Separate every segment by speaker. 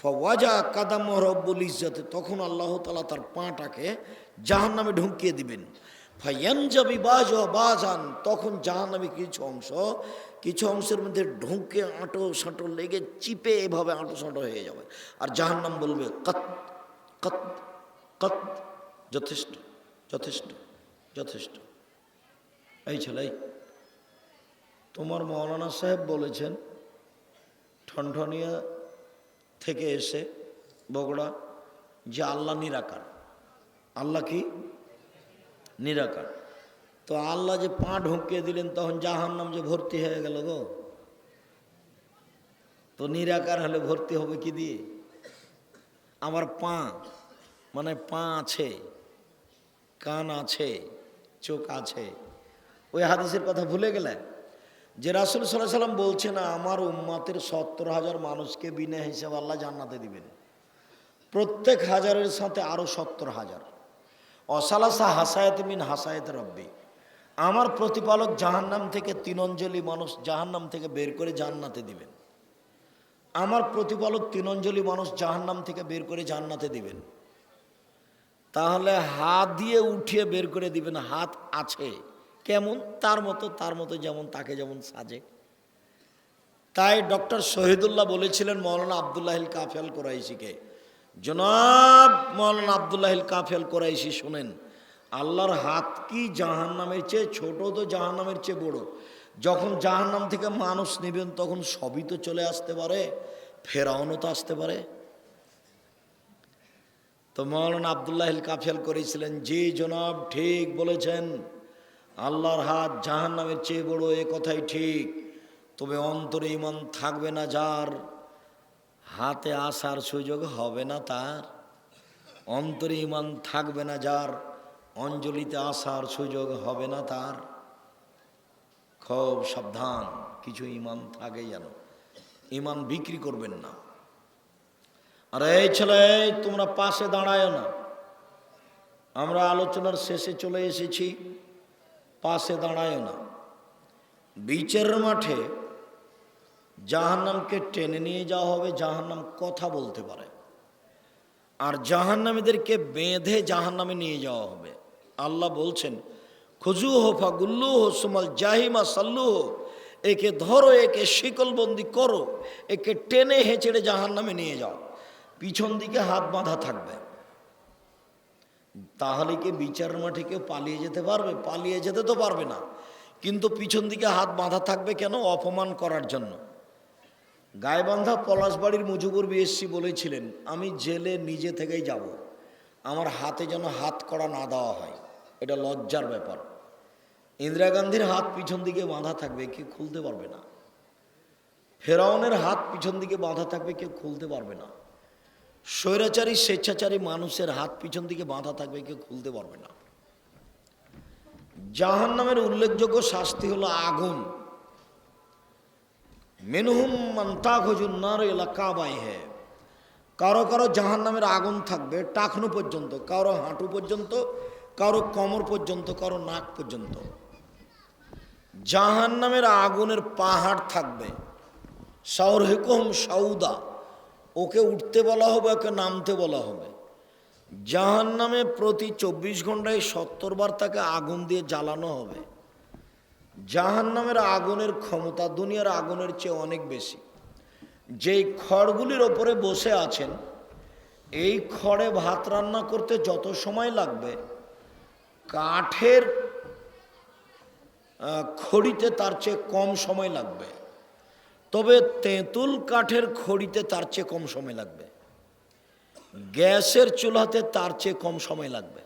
Speaker 1: ফওয়াজা কাদাম রব্বুল ইজ্জতে, তখন আল্লাহ তালা তার পাটাকে জাহান নামে ঢুকিয়ে দিবেন। ফাইয়ানজাবি বাজ বাজান, তখন জাহান নামে কিছু অংশ, কিছু অংশের মধ্যে ঢুকে আঁটো সাঁটো লেগে চিপে এভাবে আঁটো সাঁটো হয়ে যাবে। আর জাহান নাম বলবে, কত কত কত, যথেষ্ট যথেষ্ট যথেষ্ট। এই ছেলে তোমার মৌলানা সাহেব বলেছেন, ঠনঠনিয়া থেকে এসে বগড়া যে আল্লাহ নিরাকার। আল্লাহ কি? নিরাকার। তো আল্লাহ যে পা ঢুকিয়ে দিলেন, তখন জাহান নাম যে ভর্তি হয়ে গেল গো। তো নিরাকার হলে ভর্তি হবে কি দিয়ে? আমার পা মানে পা আছে, কান আছে, চোখ আছে। ওই হাদিসের কথা ভুলে গেলেন? যে রাসুল সাল্লাহ সাল্লাম বলছে না, আমার উম্মাতের সত্তর হাজার মানুষকে বিনা হিসাবে আল্লাহ জান্নাতে দিবেন। প্রত্যেক হাজারের সাথে আরও সত্তর হাজার। অসালাসা হাসায়াত মিন হাসায়াত রব্বি। আমার প্রতিপালক জাহান্নাম থেকে তিন অঞ্জলি মানুষ জাহান্নাম থেকে বের করে জান্নাতে দিবেন। আমার প্রতিপালক তিন অঞ্জলি মানুষ জাহান্নাম থেকে বের করে জান্নাতে দিবেন। তাহলে হাত দিয়ে উঠিয়ে বের করে দিবেন, হাত আছে। কেমন, তার মতো তার মতো যেমন, তাকে যেমন সাজে। তাই ডক্টর শহীদুল্লাহ বলেছিলেন, মৌলানা আবদুল্লাহিল কাফেল কোরাইশিকে, জনাব মৌলানা আবদুল্লাহিল কাফেল কোরাইশি, শোনেন, আল্লাহর হাত কি জাহান্নামের চেয়ে ছোট তো জাহান্নামের চেয়ে বড়? যখন জাহান্নাম থেকে মানুষ নেবেন, তখন সবই তো চলে আসতে পারে, ফেরাউনও তো আসতে পারে। তো মৌলানা আবদুল্লাহিল কাফেল করেছিলেন জি জনাব, ঠিক বলেছেন। আল্লাহর হাত জাহান নামের চেয়ে বড় এ কথাই ঠিক। তবে অন্তরে ইমান থাকবে না যার, হাতে আসার সুযোগ হবে না তার। অন্তরে ইমান থাকবে না যার, অঞ্জলিতে আসার সুযোগ হবে না তার। খুব সাবধান, কিছু ইমান থাকে যেন। ইমান বিক্রি করবেন না। আর এই ছেলে, তোমরা পাশে দাঁড়ায় না। আমরা আলোচনার শেষে চলে এসেছি। পাশে দাঁড়ায় না। বিচের মাঠে জাহান্নামকে টেনে নিয়ে যাওয়া হবে, জাহান্নাম কথা বলতে পারে। আর জাহান্নামীদেরকে বেঁধে জাহান্নামে নিয়ে যাওয়া হবে। আল্লাহ বলছেন, খুজু হো ফাগুল্লু হো সুমাল জাহিমা সাল্লু হো, একে ধরো, একে শিকলবন্দি করো, একে টেনে হেঁচড়ে জাহান্নামে নিয়ে যাও। পিছন দিকে হাত বাঁধা থাকবে। তাহলে কি বিচার মাঠে কেউ পালিয়ে যেতে পারবে? পালিয়ে যেতে তো পারবে না। কিন্তু পিছন দিকে হাত বাঁধা থাকবে কেন? অপমান করার জন্য। গায়েবান্ধা পলাশবাড়ির মুজিবুর বিএসসি বলেছিলেন, আমি জেলে নিজে থেকেই যাব। আমার হাতে যেন হাত করা না দেওয়া হয়। এটা লজ্জার ব্যাপার। ইন্দিরা গান্ধীর হাত পিছন দিকে বাঁধা থাকবে কেউ খুলতে পারবে না। ফেরাউনের হাত পিছন দিকে বাঁধা থাকবে কেউ খুলতে পারবে না। স্বৈরাচারী, স্বেচ্ছাচারী মানুষের হাত পিছন দিকে বাঁধা থাকবে, কেউ খুলতে পারবে না। জাহান নামের উল্লেখযোগ্য শাস্তি হলো আগুন। এলাকা বাই কারও কারও জাহান নামের আগুন থাকবে টাকনু পর্যন্ত, কারও হাঁটু পর্যন্ত, কারও কোমর পর্যন্ত, কারও নাক পর্যন্ত। জাহান নামের আগুনের পাহাড় থাকবে। সাউর হেকুম সাউদা। ওকে উঠতে বলা হবে, ওকে নামতে বলা হবে। জাহান নামে প্রতি চব্বিশ ঘন্টায় সত্তর বার তাকে আগুন দিয়ে জ্বালানো হবে। জাহান নামের আগুনের ক্ষমতা দুনিয়ার আগুনের চেয়ে অনেক বেশি। যেই খড়গুলির ওপরে বসে আছেন, এই খড়ে ভাত রান্না করতে যত সময় লাগবে, কাঠের খড়িতে তার চেয়ে কম সময় লাগবে। তবে তেঁতুল কাঠের খড়িতে তার চেয়ে কম সময় লাগবে। গ্যাসের চুলাতে তার চেয়ে কম সময় লাগবে।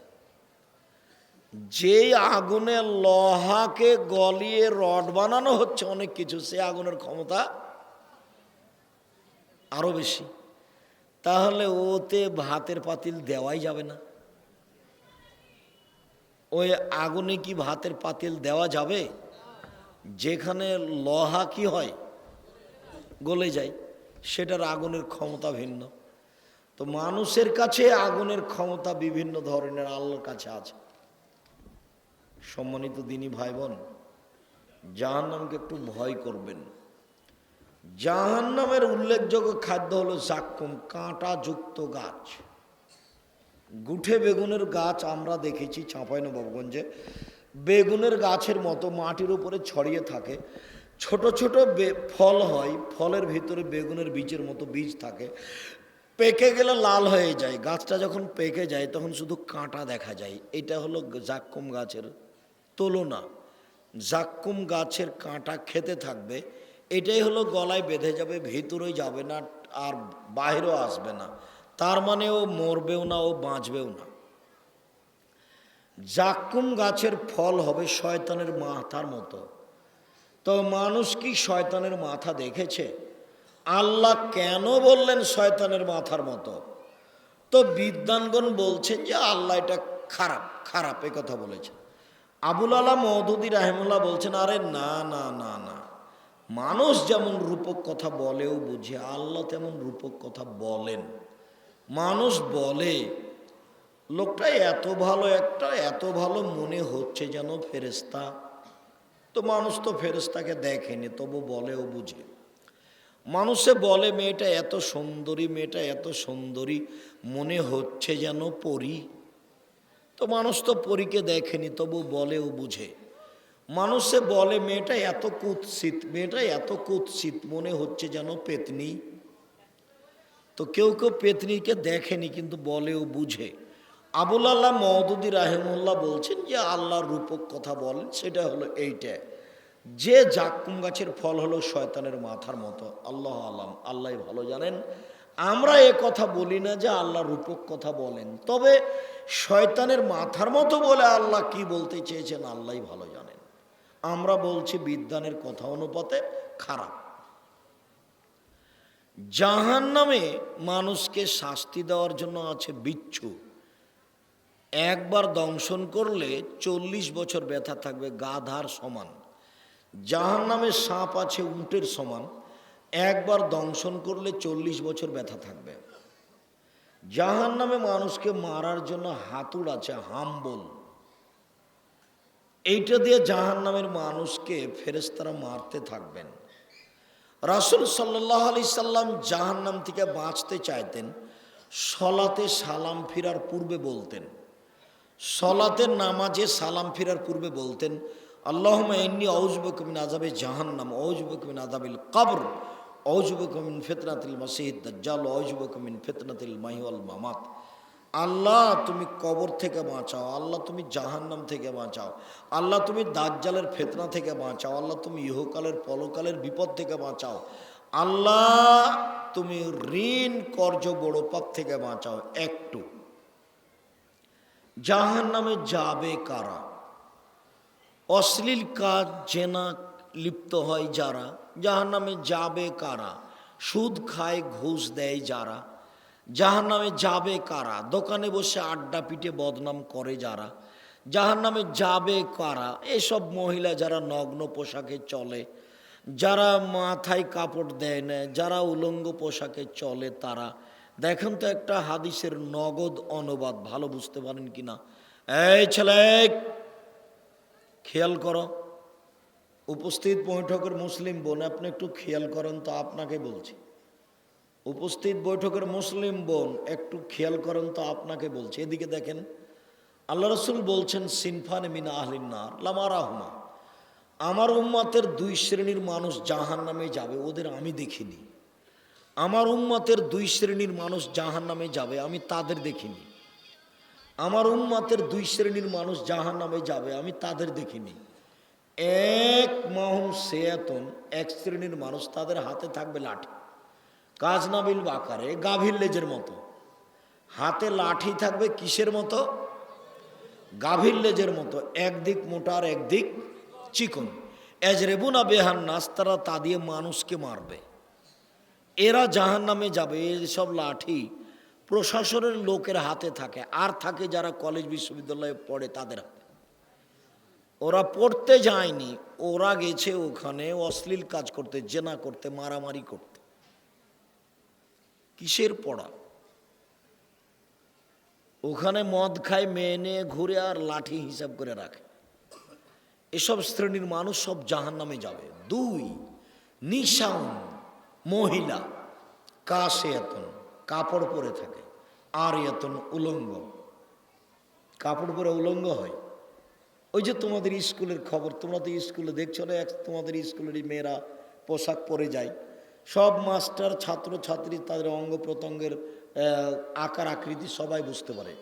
Speaker 1: যেই আগুনে লোহাকে গলিয়ে রড বানানো হচ্ছে, অনেক কিছু, সে আগুনের ক্ষমতা আরও বেশি। তাহলে ওতে ভাতের পাতিল দেওয়াই যাবে না। ওই আগুনে কি ভাতের পাতিল দেওয়া যাবে? যেখানে লোহা কি হয় গলে যায়, সেটার আগুনের ক্ষমতা ভিন্ন। তো মানুষের কাছে আগুনের ক্ষমতা বিভিন্ন ধরনের আল্লাহর কাছে আছে। সম্মানিত দিনী ভাই বোন জাহান্নামকে একটু ভয় করবেন। জাহান্নামের উল্লেখযোগ্য খাদ্য হলো জাক্কুম, কাঁটাযুক্ত গাছ। গুঠে বেগুনের গাছ আমরা দেখেছি চাঁপাইনবাবগঞ্জে। বেগুনের গাছের মতো মাটির উপরে ছড়িয়ে থাকে। ছোট ছোট ফল হয়, ফলের ভিতরে বেগুনের বীজের মতো বীজ থাকে। পেকে গেলে লাল হয়ে যায়। গাছটা যখন পেকে যায়, তখন শুধু কাঁটা দেখা যায়। এটা হলো জাক্কুম গাছের তুলনা। জাক্কুম গাছের কাঁটা খেতে থাকবে। এটাই হলো গলায় বেঁধে যাবে ভিতরেই যাবে না, আর বাইরেও আসবে না। তার মানে ও মরবেও না, ও বাঁচবেও না। জাক্কুম গাছের ফল হবে শয়তানের মাথার মতো। তো মানুষ কি শয়তানের মাথা দেখেছে? আল্লাহ কেন বললেন শয়তানের মাথার মতো? তো বিদ্বানগণ বলছেন যে আল্লাহ এটা খারাপ খারাপ এ কথা বলেছে। আবুল আলা মহদুদি রাহেমুল্লাহ বলছেন, আরে না না না না। মানুষ যেমন রূপক কথা বলেও বুঝে, আল্লাহ তেমন রূপক কথা বলেন। মানুষ বলে, লোকটা এত ভালো একটা, এত ভালো মনে হচ্ছে যেন ফেরেস্তা তো মানুষ তো ফেরেস্তাকে দেখেনি, তবু বলেও বুঝে। মানুষে বলে, মেয়েটা এত সুন্দরী, মেয়েটা এত সুন্দরী, মনে হচ্ছে যেন পরী। তো মানুষ তো পরীকে দেখেনি, তবু বলেও বুঝে। মানুষে বলে, মেয়েটা এত কুৎসিত, মেয়েটা এত কুৎসিত, মনে হচ্ছে যেন পেতনি। তো কেউ কেউ পেতনিকে দেখেনি, কিন্তু বলেও বুঝে। আবুল আল্লাহ মহদুদি রাহেমুল্লাহ বলছেন যে আল্লাহর রূপক কথা বলেন, সেটা হলো এইটা। যে জাকুম গাছের ফল হলো শয়তানের মাথার মতো। আল্লাহ আলাম আল্লাহ ভালো জানেন। আমরা এ কথা বলি না যে আল্লাহ রূপক কথা বলেন। তবে শয়তানের মাথার মতো বলে আল্লাহ কি বলতে চেয়েছেন আল্লাহ ভালো জানেন। আমরা বলছি বিদ্যানের কথা অনুপাতে খারাপ। জাহান নামে মানুষকে শাস্তি দেওয়ার জন্য আছে বিচ্ছু। একবার দংশন করলে চল্লিশ বছর ব্যথা থাকবে, গাধার সমান। জাহান নামে সাপ আছে, উটের সমান। একবার দংশন করলে চল্লিশ বছর ব্যথা থাকবে। জাহান নামে মানুষকে মারার জন্য হাতুড় আছে, হাম্বল। এইটা দিয়ে জাহান নামের মানুষকে ফেরেস্তারা মারতে থাকবেন। রাসুল সাল্লাহ আলি সাল্লাম জাহান্নাম থেকে বাঁচতে চাইতেন, সলাতে সালাম ফিরার পূর্বে বলতেন সলাতের নামাজে সালাম ফিরার পূর্বে বলতেন আল্লাহ এমনি অউজবকমিন আজাবে জাহান্নাম অউজবকমিন আজাবিল কবর অউজবকমিন ফেতনাতিল মাসিদ দাজ্জাল অউজবকমিন ফেতনাতিল মাহিওয়াল মামাত। আল্লাহ, তুমি কবর থেকে বাঁচাও, আল্লাহ, তুমি জাহান্নাম থেকে বাঁচাও, আল্লাহ, তুমি দাজ্জালের ফেতনা থেকে বাঁচাও, আল্লাহ, তুমি ইহকালের পলকালের বিপদ থেকে বাঁচাও, আল্লাহ, তুমি ঋণ কর্য বড় পাপ থেকে বাঁচাও, একটু। জাহান নামে যাবে কারা? অশ্লীল কাজ জেনা লিপ্ত হয় যারা জাহান নামে যাবে কারা? সুদ খায়, ঘুষ দেয় যারা জাহান নামে যাবে কারা? দোকানে বসে আড্ডা পিটে বদনাম করে যারা জাহান নামে যাবে কারা? এসব মহিলা যারা নগ্ন পোশাকে চলে, যারা মাথায় কাপড় দেয় না, যারা উলঙ্গ পোশাকে চলে তারা দেখেন তো একটা হাদিসের নগদ অনুবাদ, ভালো বুঝতে পারেন কি না এই ছেলে, খেয়াল করো, উপস্থিত বৈঠকের মুসলিম বোন, আপনি একটু খেয়াল করেন তো আপনাকে বলছি। উপস্থিত বৈঠকের মুসলিম বোন, একটু খেয়াল করেন তো আপনাকে বলছি। এদিকে দেখেন, আল্লাহ রসুল বলছেন, সিনফান মিনা আহলিনার লামার আহমা আমার উম্মাতের দুই শ্রেণির মানুষ জাহান নামে যাবে, ওদের আমি দেখিনি। আমার উম্মাতের দুই শ্রেণির মানুষ জাহান নামে যাবে, আমি তাদের দেখিনি। আমার উম্মাতের দুই শ্রেণির মানুষ জাহান নামে যাবে, আমি তাদের দেখিনি। এক মাহুম সেয়াতন, এক শ্রেণির মানুষ তাদের হাতে থাকবে লাঠি। কাজ নাবিল বাকারে গাভীর লেজের মতো। হাতে লাঠি থাকবে কিসের মতো? গাভীর লেজের মতো, একদিক মোটা আর একদিক চিকন। এজরেবুনা বেহান নাস, তারা তা দিয়ে মানুষকে মারবে। এরা জাহান নামে যাবে এসব লাঠি প্রশাসনের লোকের হাতে থাকে। আর থাকে যারা কলেজ বিশ্ববিদ্যালয়ে পড়ে তাদের হাতে। ওরা পড়তে যায়নি, ওরা গেছে ওখানে অশ্লীল কাজ করতে, জেনা করতে, মারামারি করতে। কিসের পড়া? ওখানে মদ খায়, মেয়ে নিয়ে ঘুরে আর লাঠি হিসাব করে রাখে। এসব শ্রেণির মানুষ সব জাহান নামে যাবে। দুই নিশাউন মহিলা কাশে এতন কাপড় পরে থাকে আর এতন উলঙ্গ। কাপড় পরে উলঙ্গ হয়। ওই যে তোমাদের স্কুলের খবর, তোমরা তো স্কুলে দেখছ না, এক তোমাদের স্কুলেরই মেয়েরা পোশাক পরে যায়। সব মাস্টার, ছাত্র, ছাত্রী, তাদের অঙ্গ প্রত্যঙ্গের আকার, আকৃতি সবাই বুঝতে পারে।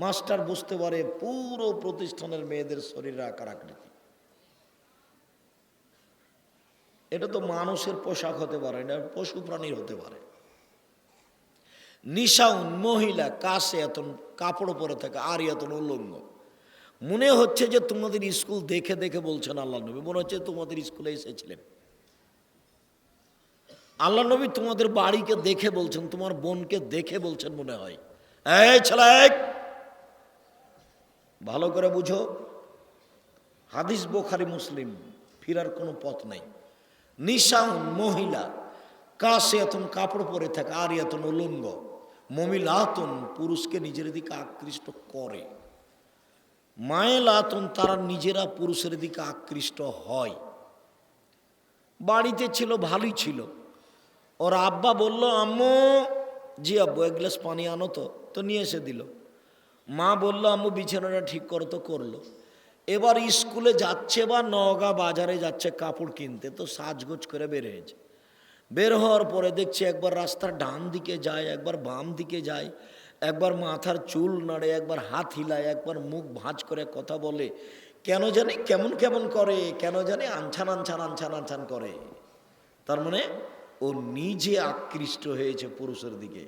Speaker 1: মাস্টার বুঝতে পারে পুরো প্রতিষ্ঠানের মেয়েদের শরীরের আকার, আকৃতি। এটা তো মানুষের পোশাক হতে পারে না পশু প্রাণীর হতে পারে। নিশাউন, মহিলা কাশে এত কাপড় পরে থাকে আর এত উলঙ্গ। মনে হচ্ছে যে তোমাদের স্কুল দেখে দেখে বলছেন আল্লাহ নবী, মনে হচ্ছে তোমাদের স্কুলে এসেছিলেন। আল্লাহ নবী তোমাদের বাড়িকে দেখে বলছেন, তোমার বোনকে দেখে বলছেন মনে হয়। ভালো করে বুঝো, হাদিস বোখারি মুসলিম, ফিরার কোনো পথ নাই। নিশাউন মহিলা কাশে এতন কাপড় পরে থাকে আর এতন উলঙ্গ। মমিলাতন পুরুষকে নিজের দিকে আকৃষ্ট করে। মায়েলাতন তারা নিজেরা পুরুষের দিকে আকৃষ্ট হয়। বাড়িতে ছিল, ভালোই ছিল। ওর আব্বা বলল, আম্মু, জি আব্বু, এক গ্লাস পানি আনো তো। তো নিয়ে এসে দিল। মা বলল, আম্মু, বিছানাটা ঠিক করো তো করল। এবার স্কুলে যাচ্ছে বা নগা বাজারে যাচ্ছে কাপড় কিনতে, তো সাজগোজ করে বের হয়েছে। বের হওয়ার পরে দেখছি একবার রাস্তার ডান দিকে যায়, একবার বাম দিকে যায়, একবার মাথার চুল নাড়ে, একবার হাত হিলায়, একবার মুখ ভাঁজ করে কথা বলে, কেন জানি কেমন কেমন করে, কেন জানি আনছান আনছান আনছান আনছান করে। তার মানে ও নিজে আকৃষ্ট হয়েছে পুরুষের দিকে।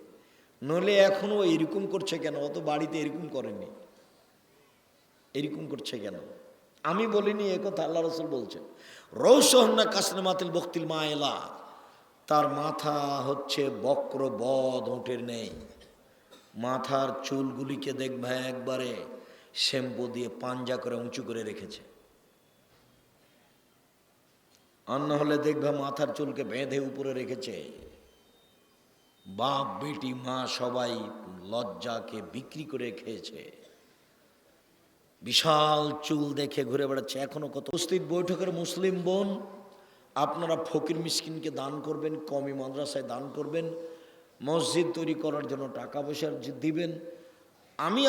Speaker 1: নলে এখনও এরকম করছে কেন? ও তো বাড়িতে এরকম করেনি। এরকম করছে কেন? আমি বলিনি এ কথা আল্লাহ রসুল বলছেন। রৌসহন্না কাসনে মাতিল বক্তিল মায়েলা। তার মাথা হচ্ছে বক্র বদ ওঁটের নেই। মাথার চুলগুলিকে দেখবে একবারে শ্যাম্পু দিয়ে পাঞ্জা করে উঁচু করে রেখেছে। না হলে দেখবে মাথার চুলকে বেঁধে উপরে রেখেছে। বাপ, বেটি, মা সবাই লজ্জাকে বিক্রি করে খেয়েছে। বিশাল চুল দেখে ঘুরে বেড়াচ্ছে। এখনও কত উপস্থিত বৈঠকের মুসলিম বোন, আপনারা ফকির মিসকিনকে দান করবেন কমি মাদ্রাসায় দান করবেন, মসজিদ তৈরি করার জন্য টাকা পয়সা দিবেন। আমি